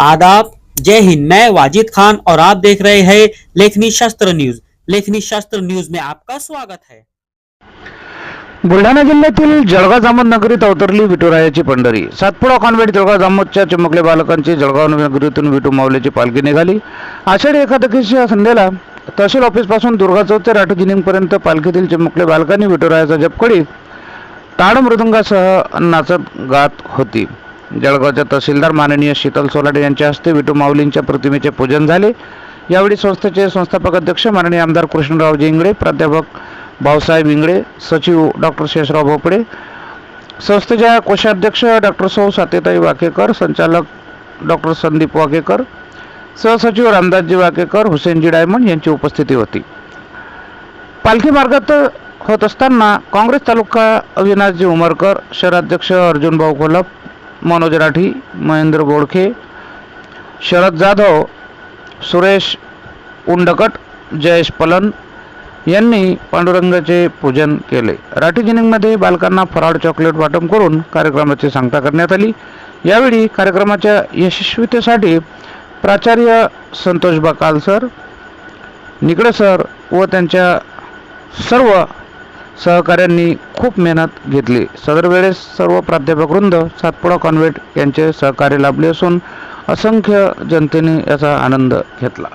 आदाब। जय हिंद। मैं वाजिद खान और आप देख रहे हैं लेखनी शास्त्र न्यूज। लेखनी शास्त्र न्यूज में आपका स्वागत है। बुलढाणा जिल्ह्यातील जळगाव जामोद नगरीत अवतरली विठुरायाची पंढरी. सातपुडा कॉन्व्हेंट जळगाव जामोदच्या चिमुकल्या बालकांची जळगाव नगरीतून विठू माऊलीची पालखी निघाली. आषाढी एकादशीच्या संध्येला तहसील ऑफिसपासून दुर्गा चौक ते राठू पालखीतील चिमुकले बालकांनी विठुरायाचा जप करीत टाळ मृदुंगासह नाचत गात होती. जळगावच्या तहसीलदार माननीय शीतल सोलाडे यांच्या हस्ते विटू माऊलींच्या प्रतिमेचे पूजन झाले. यावेळी संस्थेचे संस्थापक अध्यक्ष माननीय आमदार कृष्णरावजी इंगळे प्राध्यापक भाऊसाहेब इंगळे सचिव डॉक्टर शेषराव भोपडे संस्थेच्या कोषाध्यक्ष डॉक्टर सौ सातेताई वाकेकर संचालक डॉक्टर संदीप वाकेकर सहसचिव रामदासजी वाकेकर हुसेनजी डायमंड यांची उपस्थिती होती. पालखी मार्गात होत असताना काँग्रेस तालुका अविनाशजी उमरकर शहराध्यक्ष अर्जुन भाऊ कोल्हप मनोज राठी महेंद्र बोडखे शरद जाधव सुरेश उंडकट जयेश पलन यांनी पांडुरंगाचे पूजन केले. राठी जिनिंगमध्ये बालकांना फराळ चॉकलेट वाटप करून कार्यक्रमाची सांगता करण्यात आली. यावेळी कार्यक्रमाच्या यशस्वीतेसाठी प्राचार्य संतोष बकाल सर निकडे सर व त्यांच्या सर्व सहकाऱ्यांनी खूप मेहनत घेतली. सदर वेळेस सर्व प्राध्यापक वृंद सातपुडा कॉन्व्हेंट यांचे सहकार्य लाभले असून असंख्य जनतेने याचा आनंद घेतला.